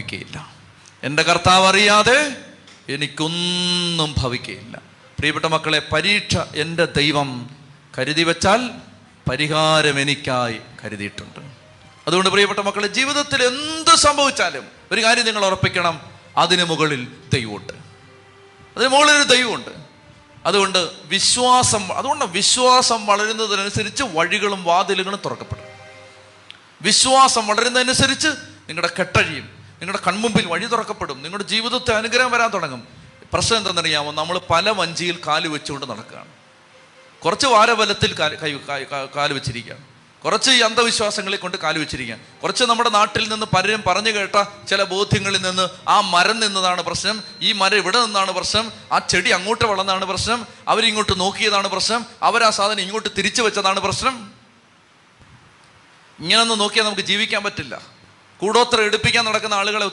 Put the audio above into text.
ഭവിക്കുകയില്ല എന്റെ കർത്താവ് അറിയാതെ എനിക്കൊന്നും ഭവിക്കുകയില്ല പ്രിയപ്പെട്ട മക്കളെ പരീക്ഷ എന്റെ ദൈവം കരുതി വെച്ചാൽ പരിഹാരം എനിക്കായി കരുതിയിട്ടുണ്ട്. അതുകൊണ്ട് പ്രിയപ്പെട്ട മക്കളെ ജീവിതത്തിൽ എന്ത് സംഭവിച്ചാലും ഒരു കാര്യം നിങ്ങൾ ഉറപ്പിക്കണം അതിന് മുകളിൽ ദൈവമുണ്ട്. അതിന് മുകളിൽ ഒരു ദൈവമുണ്ട്. അതുകൊണ്ട് വിശ്വാസം അതുകൊണ്ട് വിശ്വാസം വളരുന്നതിനനുസരിച്ച് വഴികളും വാതിലുകളും തുറക്കപ്പെടും. വിശ്വാസം വളരുന്നതനുസരിച്ച് നിങ്ങളുടെ കെട്ടഴിയും. നിങ്ങളുടെ കൺമുമ്പിൽ വഴി തുറക്കപ്പെടും. നിങ്ങളുടെ ജീവിതത്തെ അനുഗ്രഹം വരാൻ തുടങ്ങും. പ്രശ്നം എന്തെന്നറിയാമോ നമ്മൾ പല വഞ്ചിയിൽ കാൽ വെച്ചുകൊണ്ട് നടക്കുകയാണ്. കുറച്ച് വാരബലത്തിൽ കാൽ വെച്ചിരിക്കുകയാണ്. കുറച്ച് ഈ അന്ധവിശ്വാസങ്ങളെ കൊണ്ട് കാൽ വെച്ചിരിക്കുകയാണ്. കുറച്ച് നമ്മുടെ നാട്ടിൽ നിന്ന് പലരും പറഞ്ഞു കേട്ട ചില ബോധ്യങ്ങളിൽ നിന്ന് ആ മരം നിന്നതാണ് പ്രശ്നം. ഈ മരം ഇവിടെ നിന്നാണ് പ്രശ്നം. ആ ചെടി അങ്ങോട്ട് വളർന്നതാണ് പ്രശ്നം. അവരിങ്ങോട്ട് നോക്കിയതാണ് പ്രശ്നം. അവർ ആ സാധനം ഇങ്ങോട്ട് തിരിച്ചു വെച്ചതാണ് പ്രശ്നം. ഇങ്ങനൊന്നും നോക്കിയാൽ നമുക്ക് ജീവിക്കാൻ പറ്റില്ല. കൂടോത്ര എടുപ്പിക്കാൻ നടക്കുന്ന ആളുകളെ